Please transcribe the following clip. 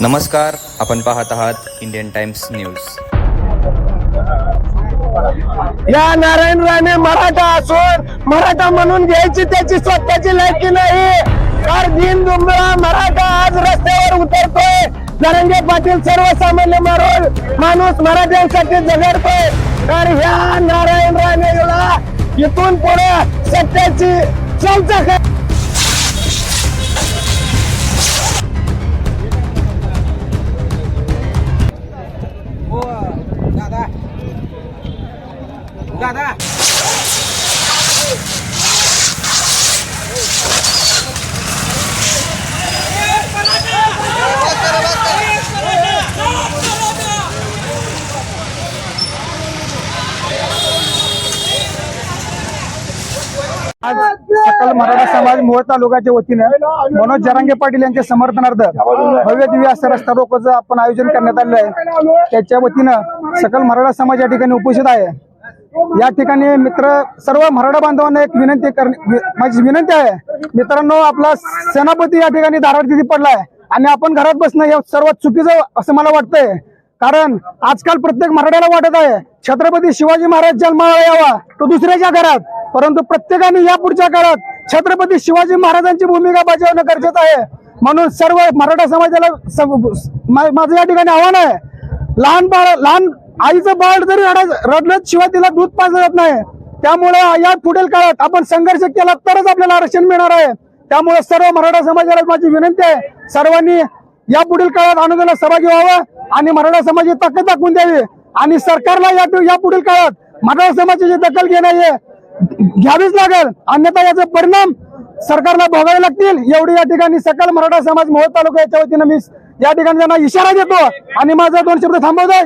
नमस्कार आपण पाहत आहात इंडियन टाइम्स न्यूज या नारायण राणे मराठा असून मराठा म्हणून घ्यायची त्याची स्वतःची लायकी नाही. तर दिन दुमरा मराठा आज रस्त्यावर उतरतोय. नरंगे पाटील सर्वसामान्य मारून माणूस मराठ्यांसाठी झगडतोय. तर ह्या नारायण राणेला इथून पुढे सत्याची चौचक आज सकल मराठा समाज मोहोळ तालुक्याच्या वतीनं मनोज जरांगे पाटील यांच्या समर्थनार्थ भव्य दिव्य असं रस्ता रोकोचं आपण आयोजन करण्यात आलेलं आहे. त्याच्या वतीनं सकल मराठा समाज या ठिकाणी उपस्थित आहे. या ठिकाणी मित्र सर्व मराठा बांधवांना एक विनंती करणे माझी विनंती आहे. मित्रांनो आपला सेनापती या ठिकाणी दारात पडला पडलाय आणि आपण घरात बसणं हे सर्वात चुकीचं असं मला वाटतंय. कारण आजकाल प्रत्येक मराठ्याला वाटत आहे छत्रपती शिवाजी महाराज जन्माला यावा तो दुसऱ्याच्या घरात. परंतु प्रत्येकाने या पुढच्या काळात छत्रपती शिवाजी महाराजांची भूमिका बजावणं गरजेचं आहे. म्हणून सर्व मराठा समाजाला माझं या ठिकाणी आव्हान आहे. लहान बाळ लहान आईचं बाळ जरी रडत रडलं शिवाय तिला दूध पाजलं जात नाही. त्यामुळे या पुढील काळात आपण संघर्ष केला तरच आपल्याला आरक्षण मिळणार आहे. त्यामुळे सर्व मराठा समाजाला माझी विनंती आहे. सर्वांनी या पुढील काळात आंदोलनात सहभागी व्हावं आणि मराठा समाजाची ताकद दाखवून द्यावी. आणि सरकारला या या पुढील काळात मराठा समाजाची दखल घेणं घ्यावीच लागेल. अन्यथा याचे परिणाम सरकारला भोगावे लागतील. एवढी या ठिकाणी सकल मराठा समाज मोहोळ तालुक्याच्या वतीनं मी या ठिकाणी त्यांना इशारा देतो. आणि माझा दोन शब्द थांबवतोय.